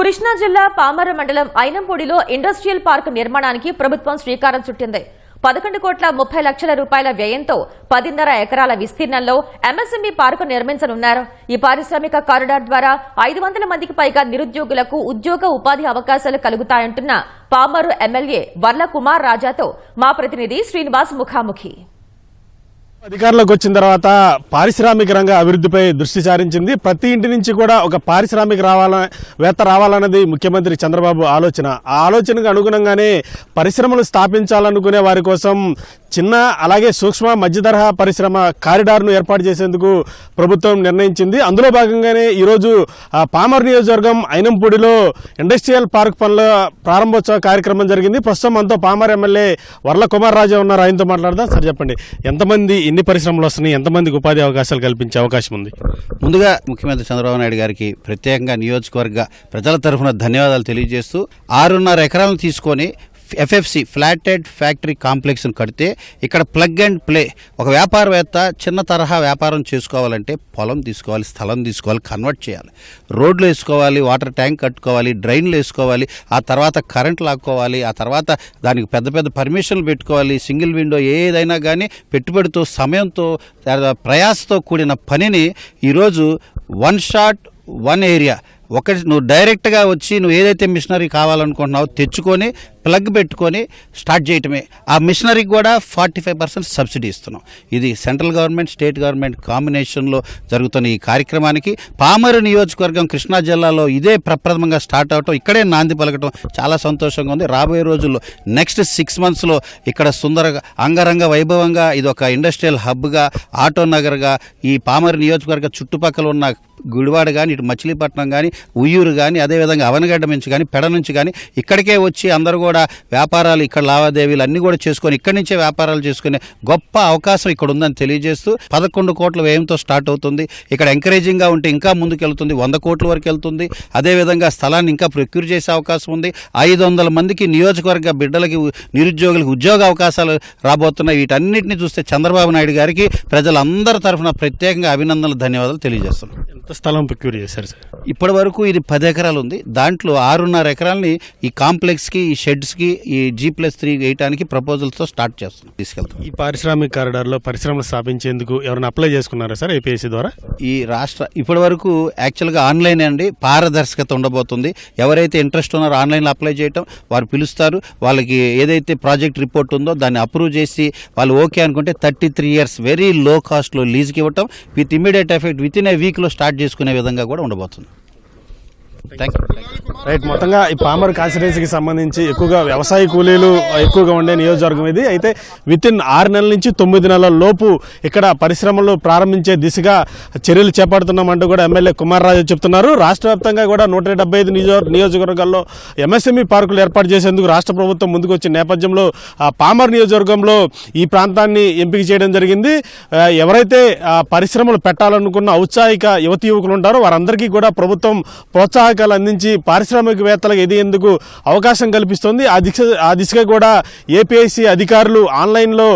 కృష్ణా జిల్లా పామర మండలం ఐనంపూడిలో industrial park నిర్మాణానికి ప్రభుత్వం శ్రీకారం చుట్టింది. పదకొండు కోట్ల ముప్పై లక్షల రూపాయల వ్యయంతో పదిన్నర ఎకరాల విస్తీర్ణంలో ఎంఎస్ఎంఈ పార్కు నిర్మించనున్నారు. ఈ పారిశ్రామిక కారిడార్ ద్వారా ఐదు వందల మందికి పైగా నిరుద్యోగులకు ఉద్యోగ ఉపాధి అవకాశాలు కలుగుతాయంటున్న పామరు ఎమ్మెల్యే వర్ల కుమార్ రాజాతో మా ప్రతినిధి శ్రీనివాస్ ముఖాముఖి. అధికారంలోకి వచ్చిన తర్వాత పారిశ్రామిక రంగ అభివృద్ధిపై దృష్టి సారించింది. ప్రతి ఇంటి నుంచి కూడా ఒక పారిశ్రామిక రావాల వేత్త రావాలన్నది ముఖ్యమంత్రి చంద్రబాబు ఆలోచన. ఆ ఆలోచనకు అనుగుణంగానే పరిశ్రమలు స్థాపించాలనుకునే వారి కోసం చిన్న అలాగే సూక్ష్మ మధ్య తరహా పరిశ్రమ కారిడార్ను ఏర్పాటు చేసేందుకు ప్రభుత్వం నిర్ణయించింది. అందులో భాగంగానే ఈరోజు ఆ, పామర్ నియోజకవర్గం ఐనంపూడిలో ఇండస్ట్రియల్ పార్క్ పనుల ప్రారంభోత్సవ కార్యక్రమం జరిగింది. ప్రస్తుతం మనతో పామర్ ఎమ్మెల్యే వర్ల కుమార్ రాజా ఉన్నారు. ఆయనతో మాట్లాడదాం. సార్ చెప్పండి. ఎంతమంది ఎన్ని పరిశ్రమలు వస్తున్నాయి? ఎంతమందికి ఉపాధి అవకాశాలు కల్పించే అవకాశం ఉంది? ముందుగా ముఖ్యమంత్రి చంద్రబాబు నాయుడు గారికి ప్రత్యేకంగా నియోజకవర్గ ప్రజల తరఫున ధన్యవాదాలు తెలియజేస్తూ ఆరున్నర ఎకరాలను తీసుకొని ఎఫ్ఎఫ్సి ఫ్లాటెడ్ ఫ్యాక్టరీ కాంప్లెక్స్ను కడితే ఇక్కడ ప్లగ్ అండ్ ప్లే. ఒక వ్యాపారవేత్త చిన్న తరహా వ్యాపారం చేసుకోవాలంటే పొలం తీసుకోవాలి స్థలం తీసుకోవాలి కన్వర్ట్ చేయాలి. రోడ్లు వేసుకోవాలి వాటర్ ట్యాంక్ కట్టుకోవాలి డ్రైన్లు వేసుకోవాలి ఆ తర్వాత కరెంట్ లాక్కోవాలి ఆ తర్వాత దానికి పెద్ద పెద్ద పర్మిషన్లు పెట్టుకోవాలి సింగిల్ విండో ఏదైనా కానీ పెట్టుబడితో సమయంతో ప్రయాసతో కూడిన పనిని ఈరోజు వన్ షాట్ వన్ ఏరియా ఒకటి నువ్వు డైరెక్ట్గా వచ్చి నువ్వు ఏదైతే మిషనరీ కావాలనుకుంటున్నావో తెచ్చుకొని ప్లగ్ పెట్టుకొని స్టార్ట్ చేయటమే. ఆ మిషనరీకి కూడా ఫార్టీ ఫైవ్ పర్సెంట్ సబ్సిడీ ఇస్తున్నాం. ఇది సెంట్రల్ గవర్నమెంట్ స్టేట్ గవర్నమెంట్ కాంబినేషన్లో జరుగుతున్న ఈ కార్యక్రమానికి పామరు నియోజకవర్గం కృష్ణా జిల్లాలో ఇదే ప్రప్రథమంగా స్టార్ట్ అవటం ఇక్కడే నాంది పలకటం చాలా సంతోషంగా ఉంది. రాబోయే రోజుల్లో నెక్స్ట్ సిక్స్ మంత్స్లో ఇక్కడ సుందరగా అంగరంగ వైభవంగా ఇది ఒక ఇండస్ట్రియల్ హబ్గా ఆటో నగర్గా ఈ పామరు నియోజకవర్గ చుట్టుపక్కల ఉన్న గుడివాడ కానీ ఇటు మచిలీపట్నం కానీ ఉయ్యూరు కానీ అదేవిధంగా అవనగడ్డ నుంచి కానీ పెడ నుంచి కానీ ఇక్కడికే వచ్చి అందరూ కూడా వ్యాపారాలు ఇక్కడ లావాదేవీలు అన్నీ కూడా చేసుకొని ఇక్కడి నుంచే వ్యాపారాలు చేసుకునే గొప్ప అవకాశం ఇక్కడ ఉందని తెలియజేస్తూ పదకొండు కోట్ల వ్యయంతో స్టార్ట్ అవుతుంది. ఇక్కడ ఎంకరేజింగ్గా ఉంటే ఇంకా ముందుకు వెళ్తుంది వంద కోట్ల వరకు వెళ్తుంది. అదేవిధంగా స్థలాన్ని ఇంకా ప్రొక్యూర్ చేసే అవకాశం ఉంది. ఐదు వందల మందికి నియోజకవర్గ బిడ్డలకి నిరుద్యోగులకు ఉద్యోగ అవకాశాలు రాబోతున్నాయి. వీటన్నిటిని చూస్తే చంద్రబాబు నాయుడు గారికి ప్రజలందరి తరఫున ప్రత్యేకంగా అభినందనలు ధన్యవాదాలు తెలియజేస్తున్నాను స్థలం ప్రక్యూర్ చేశారు సార్. ఇప్పటి వరకు ఇది పది ఎకరాలు ఉంది. దాంట్లో ఆరున్నర ఎకరాలని ఈ కాంప్లెక్స్కి ఈ షెడ్స్కి ఈ జీ ప్లస్ త్రీ వేయడానికి ప్రపోజల్స్తో స్టార్ట్ చేస్తున్నాం. తీసుకెళ్తాం ఈ పారిశ్రామిక కారిడార్లో పరిశ్రమలు స్థాపించేందుకు ఎవరైనా అప్లై చేసుకున్నారా సార్ ఏపీఎస్సీ ద్వారా? ఈ రాష్ట్ర ఇప్పటి వరకు యాక్చువల్గా ఆన్లైన్ అండి. పారదర్శకత ఉండబోతుంది. ఎవరైతే ఇంట్రెస్ట్ ఉన్నారో ఆన్లైన్లో అప్లై చేయటం వారు పిలుస్తారు. వాళ్ళకి ఏదైతే ప్రాజెక్ట్ రిపోర్ట్ ఉందో దాన్ని అప్రూవ్ చేసి వాళ్ళు ఓకే అనుకుంటే thirty three years very low కాస్ట్లో లీజ్కి ఇవ్వటం. With immediate effect within a వీక్లో స్టార్ట్ చేసుకునే విధంగా కూడా ఉండబోతుంది. రైట్ మొత్తంగా ఈ పామర్ కాన్స్టిట్యున్సీకి సంబంధించి ఎక్కువగా వ్యవసాయ కూలీలు ఎక్కువగా ఉండే నియోజకవర్గం ఇది. అయితే విత్ ఇన్ ఆరు నెలల నుంచి తొమ్మిది నెలల లోపు ఇక్కడ పరిశ్రమలు ప్రారంభించే దిశగా చర్యలు చేపడుతున్నామంటూ కూడా ఎమ్మెల్యే కుమార్ రాజు చెప్తున్నారు. రాష్ట్ర వ్యాప్తంగా కూడా నూట డెబ్బై ఐదు నియోజక నియోజకవర్గాల్లో ఎంఎస్ఎంఈ పార్కులు ఏర్పాటు చేసేందుకు రాష్ట్ర ప్రభుత్వం ముందుకు వచ్చిన నేపథ్యంలో ఆ పామర్ నియోజకవర్గంలో ఈ ప్రాంతాన్ని ఎంపిక చేయడం జరిగింది. ఎవరైతే పరిశ్రమలు పెట్టాలనుకున్న ఔత్సాహిక యువతి యువకులు ఉంటారో వారందరికీ కూడా ప్రభుత్వం ప్రోత్సాహకాలు అందించి పారిశ్రామికవేత్తలకు ఎదిగేందుకు అవకాశం కల్పిస్తోంది. ఆ దిశ ఆ దిశగా కూడా ఏపీఐసి అధికారులు ఆన్లైన్లో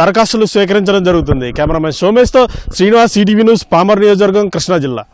దరఖాస్తులు స్వీకరించడం జరుగుతుంది. కెమెరామెన్ సోమేష్తో శ్రీనివాస్ ఈటీవీ న్యూస్ పామర్ నియోజకవర్గం కృష్ణా జిల్లా.